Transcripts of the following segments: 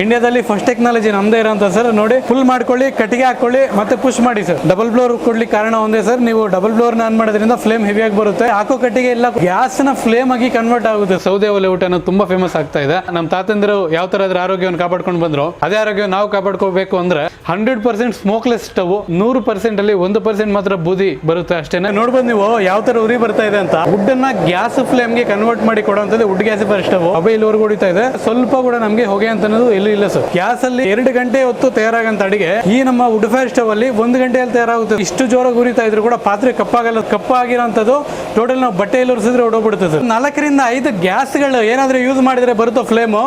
ಇಂಡಿಯಾದಲ್ಲಿ first technology ನಮ್ದೇ ಇರೋಂಥ ಸರ್ ನೋಡಿ ಫುಲ್ ಮಾಡ್ಕೊಳ್ಳಿ ಕಟ್ಟಿಗೆ ಹಾಕೊಳ್ಳಿ ಮತ್ತೆ ಪುಷ್ ಮಾಡಿ ಸರ್ ಡಬಲ್ ಫ್ಲೋರ್ ಕೊಡ್ಲಿಕ್ಕೆ ಕಾರಣ ಒಂದೇ ಸರ್ ನೀವು ಡಬಲ್ ಫ್ಲೋರ್ ಆನ್ ಮಾಡೋದ್ರಿಂದ ಫ್ಲೇಮ್ ಹೆವಿಯಾಗಿ ಬರುತ್ತೆ. ಹಾಕೋ ಕಟ್ಟಿಗೆ ಎಲ್ಲ ಗ್ಯಾಸ್ನ ಫ್ಲೇಮ್ ಆಗಿ ಕನ್ವರ್ಟ್ ಆಗುತ್ತೆ ಸೌದೆ ಒಲೆ ಊಟ ತುಂಬಾ ಫೇಮಸ್ ಆಗ್ತಾ ಇದೆ. ನಮ್ಮ ತಾತಂದಿರು ಯಾವ ತರ ಅದ್ರ ಆರೋಗ್ಯವನ್ನು ಕಾಪಾಡ್ಕೊಂಡು ಬಂದ್ರು ಅದೇ ಆರೋಗ್ಯ ನಾವು ಕಾಪಾಡ್ಕೋಬೇಕು ಅಂದ್ರೆ ಹಂಡ್ರೆಡ್ ಪರ್ಸೆಂಟ್ ಸ್ಮೋಕ್ಲೆಸ್ ಸ್ಟವ್ ನೂರು ಪರ್ಸೆಂಟ್ ಅಲ್ಲಿ ಒಂದು ಪರ್ಸೆಂಟ್ ಮಾತ್ರ ಬೂದಿ ಬರುತ್ತೆ ಅಷ್ಟೇನೆ. ನೋಡ್ಬೋದು ನೀವು ಯಾವ ತರ ಉರಿ ಬರ್ತಾ ಇದೆ ಅಂತ. ವುಡ್ ಅನ್ನ ಗ್ಯಾಸ್ ಫ್ಲೇಮ್ಗೆ ಕನ್ವರ್ಟ್ ಮಾಡಿ ಕೊಡುವಂತದ್ದು ವುಡ್ ಗ್ಯಾಸ್ ಸ್ಟವ್ ಅಬ್ಬ ಇಲ್ಲಿವರೆಗೂ ಹೊಡಿತಾ ಇದೆ. ಸ್ವಲ್ಪ ಕೂಡ ನಮಗೆ ಹೊಗೆ ಅಂತ ಅನ್ನೋದು ಎಲ್ಲೂ ಇಲ್ಲ ಸರ್. ಗ್ಯಾಸ್ ಅಲ್ಲಿ ಎರಡು ಗಂಟೆ ಹೊತ್ತು ತಯಾರಾಗಂತ ಅಡಿಗೆ. ಈ ನಮ್ಮ ವುಡ್ ಫೈರ್ ಸ್ಟವ್ ಅಲ್ಲಿ ಒಂದು ಗಂಟೆಯಲ್ಲಿ ತಯಾರಾಗುತ್ತೆ. ಇಷ್ಟು ಜೋರಾಗಿ ಉರಿತಾ ಇದ್ರು ಕೂಡ ಪಾತ್ರೆ ಕಪ್ಪಾಗಲ್ಲ ಕಪ್ಪಾಗಿರೋಂಥದ್ದು ಟೋಟಲ್ ನಾವು ಬಟ್ಟೆ ಉರಿಸಿದ್ರೆ ಹೊಡೋಗ್ಬಿಡ್ತದೆ ಸರ್. ನಾಲ್ಕರಿಂದ ಐದು ಗ್ಯಾಸ್ಗಳು ಏನಾದ್ರೂ ಯೂಸ್ ಮಾಡಿದ್ರೆ ಬರುತ್ತೋ ಫ್ಲೇಮು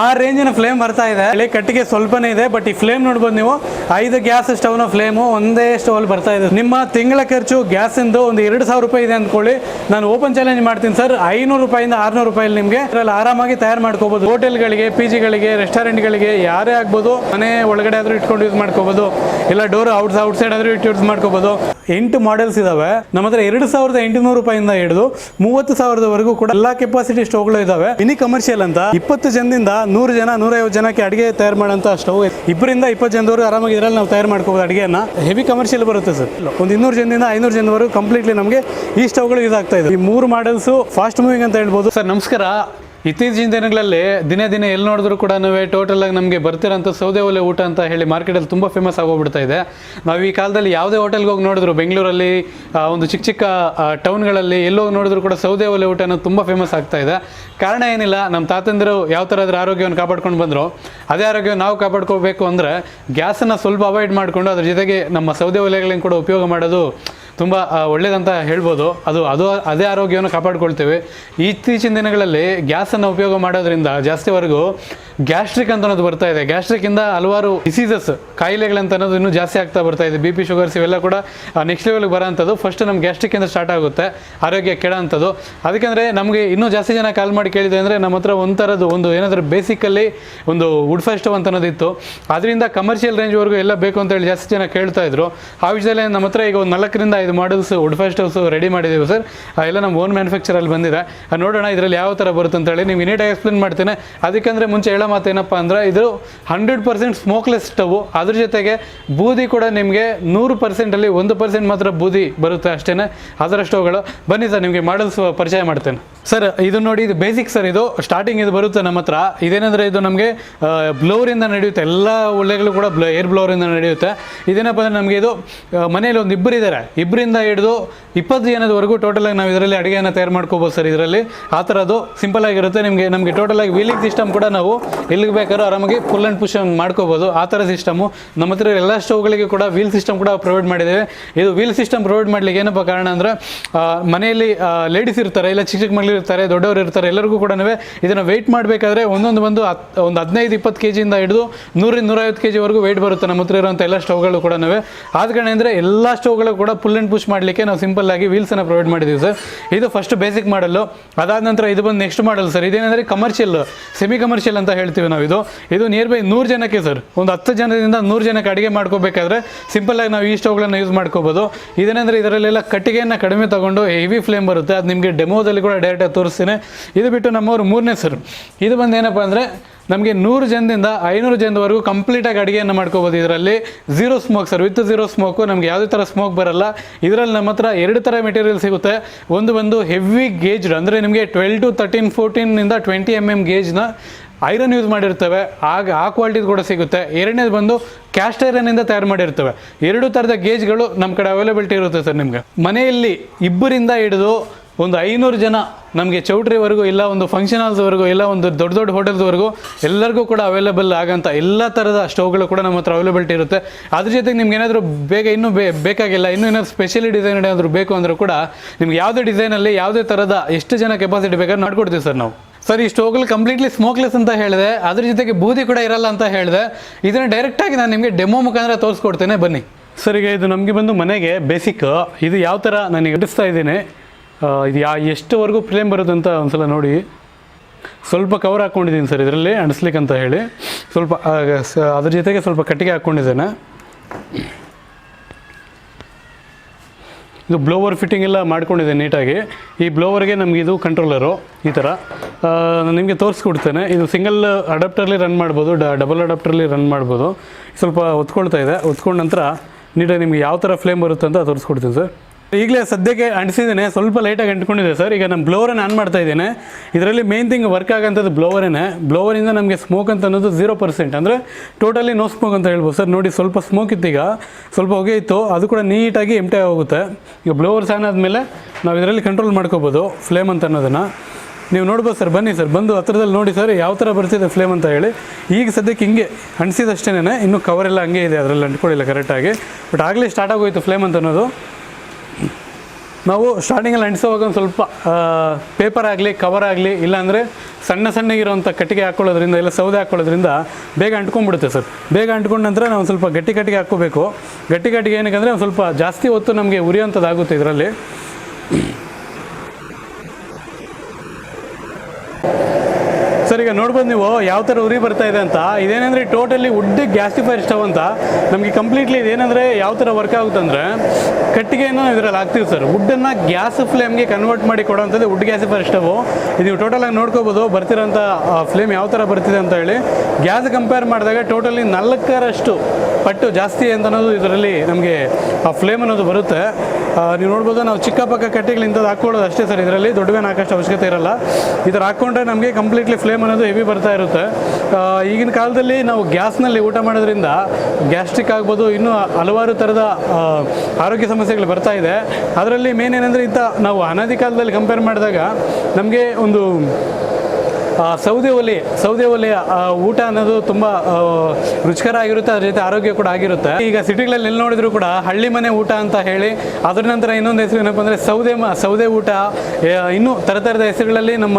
ಆ ರೇಂಜಿನ ಫ್ಲೇಮ್ ಬರ್ತಾ ಇದೆ. ಅಲ್ಲಿ ಕಟ್ಟಿಗೆ ಸ್ವಲ್ಪನೇ ಇದೆ ಬಟ್ ಈ ಫ್ಲೇಮ್ ನೋಡ್ಬೋದು ನೀವು, ಐದು ಗ್ಯಾಸ್ ಸ್ಟವ್ನ ಫ್ಲೇಮು ಒಂದೇ ಸ್ಟವ್ ಅಲ್ಲಿ ಬರ್ತಾ ಇದೆ. ನಿಮ್ಮ ತಿಂಗಳ ಖರ್ಚು ಗ್ಯಾಸ್ ಇಂದು ಒಂದು ಎರಡು ಸಾವಿರ ರೂಪಾಯಿ ಇದೆ ಅಂದ್ಕೊಳ್ಳಿ. ನಾನು ಓಪನ್ ಚಾಲೆಂಜ್ ಮಾಡ್ತೀನಿ ಸರ್. ಐನೂರು ರೂಪಾಯಿಂದ ಆರ್ನೂರು ರೂಪಾಯಿ ನಿಮಗೆ. ಅದರಲ್ಲಿ ಆರಾಮಾಗಿ ತಯಾರು ಮಾಡ್ಕೋಬಹುದು ಹೋಟೆಲ್ಗಳಿಗೆ ಪಿ ಜಿಗಳಿಗೆ ರೆಸ್ಟೋರೆಂಟ್ಗಳಿಗೆ ಯಾರೇ ಆಗ್ಬೋದು, ಮನೆ ಒಳಗಡೆ ಆದರೂ ಇಟ್ಕೊಂಡು ಯೂಸ್ ಮಾಡ್ಕೋಬೋದು, ಇಲ್ಲ ಡೋರ್ ಔಟ್ ಔಟ್ ಸೈಡ್ ಆದ್ರೂ ಇಟ್ಟು ಯೂಸ್ ಮಾಡ್ಕೋಬೋದು. ಎಂಟು ಮಾಡೆಲ್ಸ್ ಇದಾವೆ. ನಮ್ಮ ಹತ್ರ ಎರಡು ಸಾವಿರದ ಎಂಟುನೂರು ರೂಪಾಯಿಂದ ಹಿಡಿದು ಮೂವತ್ತು ಸಾವಿರದವರೆಗೂ ಕೂಡ ಎಲ್ಲ ಕೆಪಾಸಿಟಿ ಸ್ಟೋವ್ಗಳು ಇದಾವೆ. ಮಿನಿ ಕಮರ್ಷಿಯಲ್ ಅಂತ. ಇಪ್ಪತ್ತು ಜನದಿಂದ ನೂರು ಜನ, ನೂರೈವತ್ತು ಜನಕ್ಕೆ ಅಡಿಗೆ ತಯಾರು ಮಾಡೋಂಥ ಸ್ಟವ್ ಇಬ್ಬರಿಂದ ಇಪ್ಪತ್ತು ಜನದವರು ಆರಾಮಾಗಿ ಇದರಲ್ಲಿ ನಾವು ತಯಾರು ಮಾಡ್ಕೋಬೋದು ಅಡಿಗೆನ ಹೆವಿ ಕಮರ್ಷಿಯಲ್ ಬರುತ್ತೆ ಸರ್. ಒಂದು ಇನ್ನೂರು ಜನದಿಂದ ಐನೂರು ಜನವರೆಗೂ ಕಂಪ್ಲೀಟ್ಲಿ ನಮಗೆ ಈ ಸ್ಟವ್ಗಳು ಯೂಸ್ ಆಗ್ತಾ ಇದೆ. ಈ ಮೂರು ಮಾಡೆಲ್ಸು ಫಾಸ್ಟ್ ಮೂವಿಂಗ್ ಅಂತ ಹೇಳ್ಬೋದು. ಸರ್, ನಮಸ್ಕಾರ. ಇತ್ತೀಚಿನ ದಿನಗಳಲ್ಲಿ ದಿನೇ ದಿನೇ ಎಲ್ಲಿ ನೋಡಿದ್ರು ಕೂಡ ಟೋಟಲ್ ಆಗಿ ನಮಗೆ ಬರ್ತಿರೋಂಥ ಸೌದೆ ಒಲೆ ಊಟ ಅಂತ ಹೇಳಿ ಮಾರ್ಕೆಟಲ್ಲಿ ತುಂಬ ಫೇಮಸ್ ಆಗೋಗ್ಬಿಡ್ತಾ ಇದೆ. ನಾವು ಈ ಕಾಲದಲ್ಲಿ ಯಾವುದೇ ಹೋಟೆಲ್ಗೆ ಹೋಗಿ ನೋಡಿದ್ರು, ಬೆಂಗಳೂರಲ್ಲಿ ಒಂದು ಚಿಕ್ಕ ಚಿಕ್ಕ ಟೌನ್ಗಳಲ್ಲಿ ಎಲ್ಲೋಗಿ ನೋಡಿದ್ರು ಕೂಡ ಸೌದೆ ಒಲೆ ಊಟ ಅನ್ನೋದು ತುಂಬ ಫೇಮಸ್ ಆಗ್ತಾ ಇದೆ. ಕಾರಣ ಏನಿಲ್ಲ, ನಮ್ಮ ತಾತಂದಿರು ಯಾವ ಥರ ಅದ್ರ ಆರೋಗ್ಯವನ್ನು ಕಾಪಾಡ್ಕೊಂಡು ಬಂದರು, ಅದೇ ಆರೋಗ್ಯ ನಾವು ಕಾಪಾಡ್ಕೋಬೇಕು ಅಂದರೆ ಗ್ಯಾಸನ್ನು ಸ್ವಲ್ಪ ಅವಾಯ್ಡ್ ಮಾಡಿಕೊಂಡು ಅದ್ರ ಜೊತೆಗೆ ನಮ್ಮ ಸೌದೆ ಒಲೆಗಳನ್ನು ಕೂಡ ಉಪಯೋಗ ಮಾಡೋದು ತುಂಬ ಒಳ್ಳೇದಂತ ಹೇಳ್ಬೋದು. ಅದು ಅದು, ಅದೇ ಆರೋಗ್ಯವನ್ನು ಕಾಪಾಡಿಕೊಳ್ತೇವೆ. ಇತ್ತೀಚಿನ ದಿನಗಳಲ್ಲಿ ಗ್ಯಾಸನ್ನು ಉಪಯೋಗ ಮಾಡೋದ್ರಿಂದ ಜಾಸ್ತಿವರೆಗೂ ಗ್ಯಾಸ್ಟ್ರಿಕ್ ಅಂತ ಅನ್ನೋದು ಬರ್ತಾ ಇದೆ. ಗ್ಯಾಸ್ಟ್ರಿಕ್ಕಿಂದ ಹಲವಾರು ಡಿಸೀಸಸ್ ಕಾಯಿಲೆಗಳಂತ ಅನ್ನೋದು ಇನ್ನೂ ಜಾಸ್ತಿ ಆಗ್ತಾ ಬರ್ತಾ ಇದೆ. ಬಿ ಪಿ ಶುಗರ್ಸ್ ಇವೆಲ್ಲ ಕೂಡ ನೆಕ್ಸ್ಟ್ ಲೆವೆಲ್ಗೆ ಬರೋಂಥದ್ದು. ಫಸ್ಟ್ ನಮ್ಮ ಗ್ಯಾಸ್ಟ್ರಿಕ್ಕಿಂದ ಸ್ಟಾರ್ಟ್ ಆಗುತ್ತೆ. ಆರೋಗ್ಯ ಕೆಡೋಂಥದ್ದು ಅದಕ್ಕೆಂದರೆ ನಮಗೆ ಇನ್ನೂ ಜಾಸ್ತಿ ಜನ ಕಾಲ್ ಮಾಡಿ ಕೇಳಿದೆ ಅಂದರೆ ನಮ್ಮ ಹತ್ರ ಒಂಥರದ್ದು ಒಂದು ಏನಾದರೂ ಬೇಸಿಕಲ್ಲಿ ಒಂದು ವುಡ್ ಫೈರ್ ಸ್ಟವ್ ಅಂತ ಅನ್ನೋದಿತ್ತು ಅದರಿಂದ ಕಮರ್ಷಿಯಲ್ ರೇಂಜ್ವರೆಗೂ ಎಲ್ಲ ಬೇಕು ಅಂತ ಹೇಳಿ ಜಾಸ್ತಿ ಜನ ಕೇಳ್ತಾ ಇದ್ರು. ಆ ವಿಷಯದಲ್ಲಿ ನಮ್ಮ ಹತ್ರ ಈಗ ಒಂದು ನಾಲ್ಕರಿಂದ ಐದು models wood five stoves ready ಮಾಡಿದ್ದೀವಿ ಸರ್. ಎಲ್ಲ ನಮ್ಮ ಓನ್ ಮ್ಯಾನುಫ್ಯಾಕ್ಚರಲ್ಲಿ ಬಂದಿದೆ. ನೋಡೋಣ ಇದರಲ್ಲಿ ಯಾವ ಥರ ಬರುತ್ತೆ ಅಂತ ಹೇಳಿ ನಿಮ್ಗೆ ನೀಟಾಗಿ ಎಕ್ಸ್ಪ್ಲೇನ್ ಮಾಡ್ತೇನೆ. ಅದಕ್ಕಂದರೆ ಮುಂಚೆ ಹೇಳೋ ಮಾತು ಏನಪ್ಪ ಅಂದ್ರೆ, ಇದು ಹಂಡ್ರೆಡ್ ಪರ್ಸೆಂಟ್ ಸ್ಮೋಕ್ಲೆಸ್ ಸ್ಟವ್ ಅದ್ರ ಜೊತೆಗೆ ಬೂದಿ ಕೂಡ ನಿಮಗೆ ನೂರು ಪರ್ಸೆಂಟಲ್ಲಿ ಒಂದು ಪರ್ಸೆಂಟ್ ಮಾತ್ರ ಬೂದಿ ಬರುತ್ತೆ ಅಷ್ಟೇ ಅದರ ಸ್ಟವ್ಗಳು ಬನ್ನಿ ಸರ್, ನಿಮಗೆ ಮಾಡಲ್ಸ್ ಪರಿಚಯ ಮಾಡ್ತೇನೆ. ಸರ್, ಇದು ನೋಡಿ, ಇದು ಬೇಸಿಕ್ ಸರ್, ಇದು ಸ್ಟಾರ್ಟಿಂಗ್ ಇದು ಬರುತ್ತೆ ನಮ್ಮ ಹತ್ರ. ಇದೇನಂದರೆ ಇದು ನಮಗೆ ಬ್ಲೋರಿಂದ ನಡೆಯುತ್ತೆ. ಎಲ್ಲ ಒಳ್ಳೆಗಳು ಕೂಡ ಬ್ಲೋ ಏರ್ ಬ್ಲೋರಿಂದ ನಡೆಯುತ್ತೆ. ಇದೇನಪ್ಪ ಅಂದರೆ ನಮಗೆ ಇದು ಮನೆಯಲ್ಲಿ ಒಂದು ಇಬ್ಬರು ಇದ್ದಾರೆ ಇಬ್ಬರಿಂದ ಹಿಡಿದು ಇಪ್ಪತ್ತು ಜನದವರೆಗೂ ಟೋಟಲಾಗಿ ನಾವು ಇದರಲ್ಲಿ ಅಡುಗೆಯನ್ನು ತಯಾರು ಮಾಡ್ಕೋಬೋದು ಸರ್ ಇದರಲ್ಲಿ. ಆ ಥರದ್ದು ಸಿಂಪಲ್ ಆಗಿರುತ್ತೆ. ನಿಮಗೆ, ನಮಗೆ ಟೋಟಲಾಗಿ ವೀಲಿಂಗ್ ಸಿಸ್ಟಮ್ ಕೂಡ ನಾವು ಎಲ್ಲಿಗೆ ಬೇಕಾದ್ರೂ ಆರಾಮಾಗಿ ಫುಲ್ ಆ್ಯಂಡ್ ಪುಷ್ ಮಾಡ್ಕೋಬೋದು. ಆ ಥರ ಸಿಸ್ಟಮು ನಮ್ಮ ಹತ್ರ ಎಲ್ಲ ಸ್ಟೋವ್ಗಳಿಗೆ ಕೂಡ ವೀಲ್ ಸಿಸ್ಟಮ್ ಕೂಡ ಪ್ರೊವೈಡ್ ಮಾಡಿದ್ದೇವೆ. ಇದು ವೀಲ್ ಸಿಸ್ಟಮ್ ಪ್ರೊವೈಡ್ ಮಾಡಲಿಕ್ಕೆ ಏನಪ್ಪ ಕಾರಣ ಅಂದರೆ ಮನೆಯಲ್ಲಿ ಲೇಡೀಸ್ ಇರ್ತಾರೆ, ಇಲ್ಲ ಚಿಕ್ಕ ಚಿಕ್ಕ ಮಕ್ಕಳು ಇರ್ತಾರೆ, ದೊಡ್ಡವರು ಇರ್ತಾರೆ, ಎಲ್ಲರಿಗೂ ಕೂಡ ಇದನ್ನು ವೆಯ್ಟ್ ಮಾಡಬೇಕಾದ್ರೆ ಒಂದೊಂದು ಬಂದು ಒಂದು ಹದಿನೈದು, ಇಪ್ಪತ್ತು ಕೆ ಜಿಯಿಂದ ಹಿಡಿದು ನೂರಿಂದ ನೂರೈವತ್ತು ಕೆ ಜಿವರೆಗೂ ವೆಯ್ಟ್ ಬರುತ್ತೆ ನಮ್ಮ ಹತ್ರ ಇರುವಂಥ ಎಲ್ಲ ಸ್ಟೋವ್ಗಳು ಕೂಡ ಆದ ಕಾರಣ ಅಂದರೆ ಎಲ್ಲ ಸ್ಟೋವ್ಗಳು ಕೂಡ ಫುಲ್ ಆ್ಯಂಡ್ ಪುಷ್ ಮಾಡಲಿಕ್ಕೆ ನಾವು ಸಿಂಪಲ್ ಆಗಿ ವೀಲ್ಸನ್ನು ಪ್ರೊವೈಡ್ ಮಾಡಿದ್ದೀವಿ ಸರ್ ಇದು ಫಸ್ಟ್ ಬೇಸಿಕ್ ಮಾಡಲ್ಲು ಅದಾದ ನಂತರ ಇದು ಬಂದು ನೆಕ್ಸ್ಟ್ ಮಾಡಲ್ ಸರ್ ಇದೇನೆಂದರೆ ಕಮರ್ಷಿಯಲ್ ಸೆಮಿ ಕಮರ್ಷಿಯಲ್ ಅಂತ ಹೇಳ್ತೀವಿ ನಾವು ಇದು ಇದು ನಿಯರ್ ಬೈ ನೂರು ಜನಕ್ಕೆ ಸರ್ ಒಂದು ಹತ್ತು ಜನದಿಂದ ನೂರು ಜನಕ್ಕೆ ಅಡುಗೆ ಮಾಡ್ಕೋಬೇಕಾದ್ರೆ ಸಿಂಪಲ್ ಆಗಿ ನಾವು ಈ ಸ್ಟವ್ಗಳನ್ನು ಯೂಸ್ ಮಾಡ್ಕೋಬೋದು. ಇದೇನೆಂದರೆ ಇದರಲ್ಲೆಲ್ಲ ಕಟ್ಟಿಗೆಯನ್ನು ಕಡಿಮೆ ತಗೊಂಡು ಹೆವಿ ಫ್ಲೇಮ್ ಬರುತ್ತೆ. ಅದು ನಿಮಗೆ ಡೆಮೋದಲ್ಲಿ ಕೂಡ ಡೈರೆಕ್ಟಾಗಿ ತೋರಿಸ್ತೀನಿ. ಇದು ಬಿಟ್ಟು ನಮ್ಮವರು ಮೂರನೇ ಸರ್ ಇದು ಬಂದು ಏನಪ್ಪ ಅಂದರೆ ನಮಗೆ ನೂರು ಜನದಿಂದ ಐನೂರು ಜನದವರೆಗೂ ಕಂಪ್ಲೀಟಾಗಿ ಅಡುಗೆಯನ್ನು ಮಾಡ್ಕೋಬೋದು. ಇದರಲ್ಲಿ zero smoke sir with zero smoke ನಮಗೆ ಯಾವುದೇ ಥರ ಸ್ಮೋಕ್ ಬರಲ್ಲ. ಇದರಲ್ಲಿ ನಮ್ಮ ಹತ್ರ ಎರಡು ಥರ ಮೆಟೀರಿಯಲ್ ಸಿಗುತ್ತೆ. ಒಂದು ಬಂದು ಹೆವಿ ಗೇಜ್ಡ್ ಅಂದರೆ ನಿಮಗೆ ಟ್ವೆಲ್ ಟು ತರ್ಟೀನ್ ಫೋರ್ಟೀನಿಂದ ಟ್ವೆಂಟಿ ಎಂ ಎಂ ಗೇಜ್ನ ಐರನ್ ಯೂಸ್ ಮಾಡಿರ್ತವೆ. ಆಗ ಆ ಕ್ವಾಲಿಟಿ ಕೂಡ ಸಿಗುತ್ತೆ. ಎರಡನೇದು ಬಂದು ಕ್ಯಾಸ್ಟ್ ಐರನ್ನಿಂದ ತಯಾರು ಮಾಡಿರ್ತವೆ. ಎರಡು ಥರದ ಗೇಜ್ಗಳು ನಮ್ಮ ಕಡೆ ಅವೈಲೇಬಿಲಿಟಿ ಇರುತ್ತೆ ಸರ್ ನಿಮಗೆ. ಮನೆಯಲ್ಲಿ ಇಬ್ಬರಿಂದ ಹಿಡಿದು ಒಂದು ಐನೂರು ಜನ ನಮಗೆ ಚೌಟ್ರಿವರೆಗೂ ಇಲ್ಲ, ಒಂದು ಫಂಕ್ಷನ್ ಹಾಲ್ಸ್ವರೆಗೂ ಇಲ್ಲ, ಒಂದು ದೊಡ್ಡ ದೊಡ್ಡ ಹೋಟೆಲ್ಸ್ವರೆಗೂ ಎಲ್ಲರಿಗೂ ಕೂಡ ಅವೈಲೇಬಲ್ ಆಗೋಂಥ ಎಲ್ಲ ಥರದ ಸ್ಟವ್ಗಳು ಕೂಡ ನಮ್ಮ ಹತ್ರ ಅವೈಲೇಬಿಲಿಟಿ ಇರುತ್ತೆ. ಅದ್ರ ಜೊತೆಗೆ ನಿಮ್ಗೆ ಏನಾದರೂ ಬೇಗ ಇನ್ನೂ ಬೇ ಬೇಕಾಗಿಲ್ಲ, ಇನ್ನೂ ಏನಾದರೂ ಸ್ಪೆಷಲಿ ಡಿಸೈನ್ ಏನಾದರೂ ಬೇಕು ಅಂದರೂ ಕೂಡ ನಿಮ್ಗೆ ಯಾವುದೇ ಡಿಸೈನಲ್ಲಿ ಯಾವುದೇ ಥರದ ಎಷ್ಟು ಜನ ಕೆಪಾಸಿಟಿ ಬೇಕಾದ್ರೆ ಮಾಡ್ಕೊಡ್ತೀವಿ ಸರ್ ನಾವು. ಸರ್, ಈ ಸ್ಟೋವ್ಗಳು ಕಂಪ್ಲೀಟ್ಲಿ ಸ್ಮೋಕ್ಲೆಸ್ ಅಂತ ಹೇಳಿದೆ. ಅದ್ರ ಜೊತೆಗೆ ಬೂದಿ ಕೂಡ ಇರಲ್ಲ ಅಂತ ಹೇಳಿದೆ. ಇದನ್ನು ಡೈರೆಕ್ಟಾಗಿ ನಾನು ನಿಮಗೆ ಡೆಮೋ ಮುಖಾಂತರ ತೋರಿಸ್ಕೊಡ್ತೇನೆ, ಬನ್ನಿ. ಸರ್ ಇದು ನಮಗೆ ಬಂದು ಮನೆಗೆ ಬೇಸಿಕ್ ಇದು ಯಾವ ಥರ ನನಗೆ ಇಡಿಸ್ತಾ ಇದ್ದೀನಿ. ಇದು ಯಾ ಎಷ್ಟುವರೆಗೂ ಫ್ಲೇಮ್ ಬರುತ್ತೆ ಅಂತ ಒಂದ್ಸಲ ನೋಡಿ. ಸ್ವಲ್ಪ ಕವರ್ ಹಾಕ್ಕೊಂಡಿದ್ದೀನಿ ಸರ್ ಇದರಲ್ಲಿ ಅಣಿಸ್ಲಿಕ್ಕೆ ಅಂತ ಹೇಳಿ. ಸ್ವಲ್ಪ ಅದ್ರ ಜೊತೆಗೆ ಸ್ವಲ್ಪ ಕಟ್ಟಿಗೆ ಹಾಕ್ಕೊಂಡಿದ್ದೇನೆ. ಇದು ಬ್ಲೋವರ್ ಫಿಟ್ಟಿಂಗ್ ಎಲ್ಲ ಮಾಡ್ಕೊಂಡಿದೆ ನೀಟಾಗಿ. ಈ ಬ್ಲೋವರ್ಗೆ ನಮಗೆ ಇದು ಕಂಟ್ರೋಲರು ಈ ಥರ ನಿಮಗೆ ತೋರಿಸ್ಕೊಡ್ತೇನೆ. ಇದು ಸಿಂಗಲ್ ಅಡಾಪ್ಟರ್ಲಿ ರನ್ ಮಾಡ್ಬೋದು ಡಬಲ್ ಅಡಾಪ್ಟರ್ಲಿ ರನ್ ಮಾಡ್ಬೋದು. ಸ್ವಲ್ಪ ಹೊತ್ಕೊಳ್ತಾ ಇದೆ. ಒತ್ಕೊಂಡ ನಂತರ ನೀಟಾಗಿ ನಿಮಗೆ ಯಾವ ಥರ ಫ್ಲೇಮ್ ಬರುತ್ತೆ ಅಂತ ತೋರಿಸ್ಕೊಡ್ತೀನಿ ಸರ್ ಈಗಲೇ ಸದ್ಯಕ್ಕೆ ಅಂಟಿಸಿದ್ದೇನೆ. ಸ್ವಲ್ಪ ಲೈಟಾಗಿ ಅಂಟ್ಕೊಂಡಿದೆ ಸರ್ ಈಗ ನಾನು ಬ್ಲೋವರನ್ನು ಆನ್ ಮಾಡ್ತಾ ಇದ್ದೇನೆ. ಇದರಲ್ಲಿ ಮೇನ್ ಥಿಂಗ್ ವರ್ಕ್ ಆಗೋಂಥದ್ದು ಬ್ಲೋವರೇನೆ ಬ್ಲೋವರಿಂದ ನಮಗೆ ಸ್ಮೋಕ್ ಅಂತ ಅನ್ನೋದು ಝೀರೋ ಪರ್ಸೆಂಟ್ ಅಂದರೆ ಟೋಟಲಿ ನೋ ಸ್ಮೋಕ್ ಅಂತ ಹೇಳ್ಬೋದು ಸರ್ ನೋಡಿ, ಸ್ವಲ್ಪ ಸ್ಮೋಕ್ ಇತ್ತು ಈಗ. ಸ್ವಲ್ಪ ಹೊಗೆ ಇತ್ತು. ಅದು ಕೂಡ ನೀಟಾಗಿ ಎಂಟೆ ಹೋಗುತ್ತೆ ಈಗ ಬ್ಲೋವರ್ಸ್ ಆನ್ ಆದಮೇಲೆ ನಾವು ಇದರಲ್ಲಿ ಕಂಟ್ರೋಲ್ ಮಾಡ್ಕೋಬೋದು. ಫ್ಲೇಮ್ ಅಂತ ಅನ್ನೋದನ್ನು. ನೀವು ನೋಡ್ಬೋದು ಸರ್ ಬನ್ನಿ ಸರ್ ಬಂದು ಹತ್ರದಲ್ಲಿ ನೋಡಿ ಸರ್ ಯಾವ ಥರ ಬರ್ತಿದೆ ಫ್ಲೇಮ್ ಅಂತ ಹೇಳಿ. ಈಗ ಸದ್ಯಕ್ಕೆ ಹಿಂಗೆ ಅಂಟಿಸಿದಷ್ಟೇನೆ. ಇನ್ನೂ ಕವರೆಲ್ಲ ಹಂಗೆ ಇದೆ. ಅದರಲ್ಲಿ ಅಂಟ್ಕೊಳ್ಳಿಲ್ಲ ಕರೆಕ್ಟಾಗಿ ಬಟ್ ಆಗಲೇ ಸ್ಟಾರ್ಟ್ ಆಗೋಯ್ತು ಫ್ಲೇಮ್ ಅಂತ ಅನ್ನೋದು. ನಾವು ಸ್ಟಾರ್ಟಿಂಗಲ್ಲಿ ಅಂಟಿಸೋವಾಗ ಒಂದು ಸ್ವಲ್ಪ ಪೇಪರ್ ಆಗಲಿ ಕವರ್ ಆಗಲಿ, ಇಲ್ಲಾಂದರೆ ಸಣ್ಣ ಸಣ್ಣಗಿರುವಂಥ ಕಟ್ಟಿಗೆ ಹಾಕ್ಕೊಳ್ಳೋದ್ರಿಂದ ಇಲ್ಲ ಸೌದೆ ಹಾಕ್ಕೊಳ್ಳೋದ್ರಿಂದ ಬೇಗ ಅಂಟ್ಕೊಂಡ್ಬಿಡುತ್ತೆ ಸರ್. ಬೇಗ ಅಂಟ್ಕೊಂಡ ನಂತರ ನಾವು ಸ್ವಲ್ಪ ಗಟ್ಟಿ ಕಟ್ಟಿಗೆ ಹಾಕ್ಕೋಬೇಕು. ಗಟ್ಟಿ ಕಟ್ಟಿಗೆ ಏನಕ್ಕೆ ಅಂದರೆ ಒಂದು ಸ್ವಲ್ಪ ಜಾಸ್ತಿ ಹೊತ್ತು ನಮಗೆ ಉರಿಯೋಂಥದ್ದಾಗುತ್ತೆ ಇದರಲ್ಲಿ. ಸರ್, ಈಗ ನೋಡ್ಬೋದು ನೀವು ಯಾವ ಥರ ಉರಿ ಬರ್ತಾ ಇದೆ ಅಂತ. ಇದೇನಂದರೆ ಟೋಟಲಿ ವುಡ್ ಗ್ಯಾಸಿಫೈರ್ ಸ್ಟವ್ ಅಂತ. ನಮಗೆ ಕಂಪ್ಲೀಟ್ಲಿ ಇದೇನಂದರೆ ಯಾವ ಥರ ವರ್ಕ್ ಆಗುತ್ತೆ ಅಂದರೆ ಕಟ್ಟಿಗೆಯನ್ನು ಇದರಲ್ಲಿ ಹಾಕ್ತೀವಿ ಸರ್. ವುಡ್ಡನ್ನು ಗ್ಯಾಸ್ ಫ್ಲೇಮ್ಗೆ ಕನ್ವರ್ಟ್ ಮಾಡಿ ಕೊಡೋವಂಥದ್ದು ವುಡ್ ಗ್ಯಾಸಿಫೈರ್ ಸ್ಟವ್ ಇದು ಟೋಟಲಾಗಿ ನೋಡ್ಕೋಬೋದು, ಬರ್ತಿರೋಂಥ ಫ್ಲೇಮ್ ಯಾವ ಥರ ಬರ್ತಿದೆ ಅಂತ ಹೇಳಿ. ಗ್ಯಾಸ್ ಕಂಪೇರ್ ಮಾಡಿದಾಗ ಟೋಟಲಿ ನಾಲ್ಕರಷ್ಟು ಪಟ್ಟು ಜಾಸ್ತಿ ಅಂತ ಅನ್ನೋದು ಇದರಲ್ಲಿ ನಮಗೆ ಆ ಫ್ಲೇಮ್ ಅನ್ನೋದು ಬರುತ್ತೆ. ನೀವು ನೋಡ್ಬೋದು ನಾವು ಚಿಕ್ಕ ಪಕ್ಕ ಕಟ್ಟಿಗಳು ಇಂಥದ್ದು ಹಾಕ್ಕೊಳ್ಳೋದು ಅಷ್ಟೇ ಸರ್. ಇದರಲ್ಲಿ ದೊಡ್ಡವೇನು ಹಾಕೋಷ್ಟು ಅವಶ್ಯಕತೆ ಇರಲ್ಲ. ಥರ ಹಾಕ್ಕೊಂಡ್ರೆ ನಮಗೆ ಕಂಪ್ಲೀಟ್ಲಿ ಫ್ಲೇಮ್ ಅನ್ನೋದು ಹೆವಿ ಬರ್ತಾ ಇರುತ್ತೆ. ಈಗಿನ ಕಾಲದಲ್ಲಿ ನಾವು ಗ್ಯಾಸ್ನಲ್ಲಿ ಊಟ ಮಾಡೋದ್ರಿಂದ ಗ್ಯಾಸ್ಟ್ರಿಕ್ ಆಗ್ಬೋದು, ಇನ್ನೂ ಹಲವಾರು ಥರದ ಆರೋಗ್ಯ ಸಮಸ್ಯೆಗಳು ಬರ್ತಾ ಇದೆ. ಅದರಲ್ಲಿ ಮೇನ್ ಏನಂದರೆ ಇಂಥ ನಾವು ಅನಾದಿ ಕಾಲದಲ್ಲಿ ಕಂಪೇರ್ ಮಾಡಿದಾಗ ನಮಗೆ ಒಂದು ಸೌದೆ ಒಲೆ ಸೌದೆ ಒಲೆ ಊಟ ಅನ್ನೋದು ತುಂಬ ರುಚಿಕರ ಆಗಿರುತ್ತೆ, ಅದ್ರ ಜೊತೆ ಆರೋಗ್ಯ ಕೂಡ ಆಗಿರುತ್ತೆ. ಈಗ ಸಿಟಿಗಳಲ್ಲಿ ಎಲ್ಲಿ ನೋಡಿದ್ರು ಕೂಡ ಹಳ್ಳಿ ಮನೆ ಊಟ ಅಂತ ಹೇಳಿ, ಅದ್ರ ನಂತರ ಇನ್ನೊಂದು ಹೆಸರು ಏನಪ್ಪ ಅಂದರೆ ಸೌದೆ ಸೌದೆ ಊಟ ಇನ್ನೂ ಇನ್ನೂ ಥರಥರದ ಹೆಸರುಗಳಲ್ಲಿ ನಮ್ಮ